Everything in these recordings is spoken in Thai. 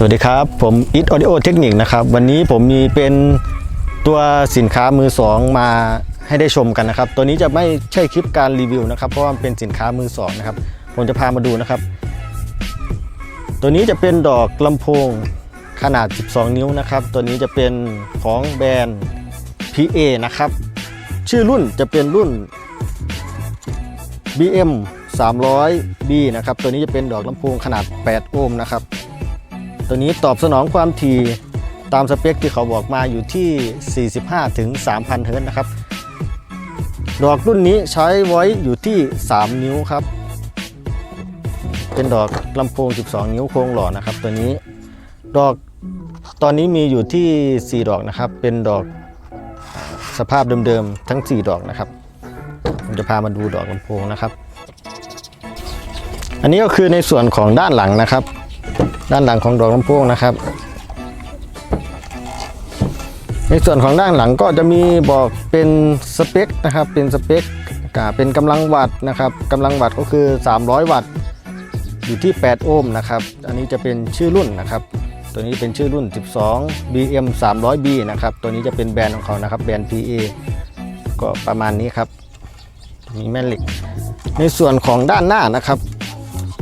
สวัสดีครับ ผมอิทออดิโอเทคนิคนะครับ วันนี้ผมมีเป็นตัวสินค้ามือสองมาให้ได้ชมกันนะครับ ตัวนี้จะไม่ใช่คลิปการรีวิวนะครับ เพราะว่าเป็นสินค้ามือสองนะครับ ผมจะพามาดูนะครับ ตัวนี้จะเป็นดอกลำโพงขนาด 12 นิ้วนะครับ ตัวนี้จะเป็นของแบรนด์ PA นะครับ ชื่อรุ่นจะเป็นรุ่น BM 300B นะครับ ตัวนี้จะเป็นดอกลำโพงขนาด 8 โอห์มนะครับ ตัวนี้ตอบสนองความถี่ตามสเปคที่เขาบอกมาอยู่ที่ 45 ถึง 3,000 เฮิร์ตนะครับ ดอกรุ่นนี้ใช้ไว้อยู่ที่ 3 นิ้วครับ เป็นดอกลำโพง 12 นิ้วโครงหล่อนะครับ ตัวนี้ ดอกตอนนี้มีอยู่ที่ 4 ดอกนะครับ เป็นดอกสภาพเดิมๆ ทั้ง 4 ดอกนะครับ ผมจะพามาดูดอกลำโพงนะครับ อันนี้ก็คือในส่วนของด้านหลังนะครับ ด้านหลังของดอกลำโพงนะครับ ในส่วนของด้านหลังก็จะมีบอกเป็นสเปคนะครับ เป็นสเปคกาเป็นกำลังวัตต์นะครับกำลังวัตต์ก็คือ 300 วัตต์อยู่ที่ 8 โอห์มนะครับ อันนี้จะเป็นชื่อรุ่นนะครับ ตัวนี้เป็นชื่อรุ่น 12 BM 300B นะครับ ตัวนี้จะเป็นแบรนด์ของเขานะครับ แบรนด์ PA ก็ประมาณนี้ครับ มีแม่เหล็ก ในส่วนของด้านหน้านะครับ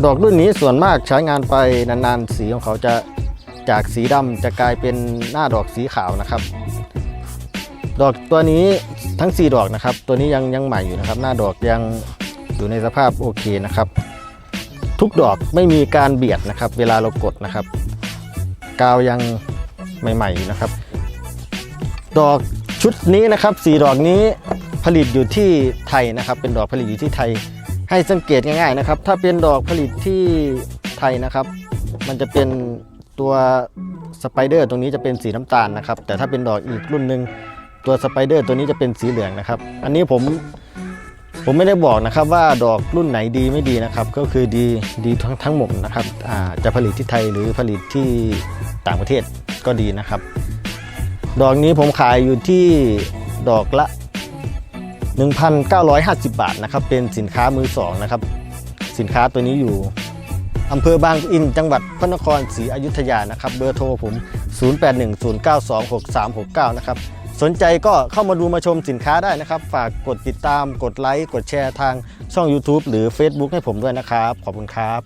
ดอกรุ่นนี้ส่วนมากใช้งานไปนานๆ สีของเขาจะจากสีดำจะกลายเป็นหน้าดอกสีขาวนะครับ ดอกตัวนี้ทั้ง 4 ดอกนะครับ ตัวนี้ยังยังใหม่อยู่นะครับ หน้าดอกยังอยู่ในสภาพโอเคนะครับ ทุกดอกไม่มีการเบียดนะครับ เวลาเรากดนะครับ กาวยังใหม่ๆอยู่นะครับ ดอกชุดนี้นะครับสีดอกนี้ผลิตอยู่ที่ไทยนะครับ เป็นดอกผลิตอยู่ที่ไทย ให้สังเกตง่ายๆนะครับ ถ้าเป็นดอกผลิตที่ไทยนะครับ มันจะเป็นตัวสไปเดอร์ตรงนี้จะเป็นสีน้ำตาลนะครับ แต่ถ้าเป็นดอกอีกรุ่นหนึ่งตัวสไปเดอร์ตัวนี้จะเป็นสีเหลืองนะครับ อันนี้ผมผมไม่ได้บอกนะครับว่าดอกรุ่นไหนดีไม่ดีนะครับ ก็คือดีดีทั้งทั้งหมดนะครับจะผลิตที่ไทยหรือผลิตที่ต่างประเทศก็ดีนะครับ ดอกนี้ผมขายอยู่ที่ดอกละ 1,950 บาทนะครับเป็นสินค้ามือสองนะครับสินค้าตัวนี้อยู่อำเภอบางอินจังหวัดพระนครศรีอยุธยานะครับเบอร์โทรผม 0810926369 นะครับสนใจก็เข้ามาดูมาชมสินค้าได้นะครับ ฝากกดติดตามกดไลค์กดแชร์ทางช่อง YouTube หรือ Facebook ให้ผมด้วยนะครับ ขอบคุณครับ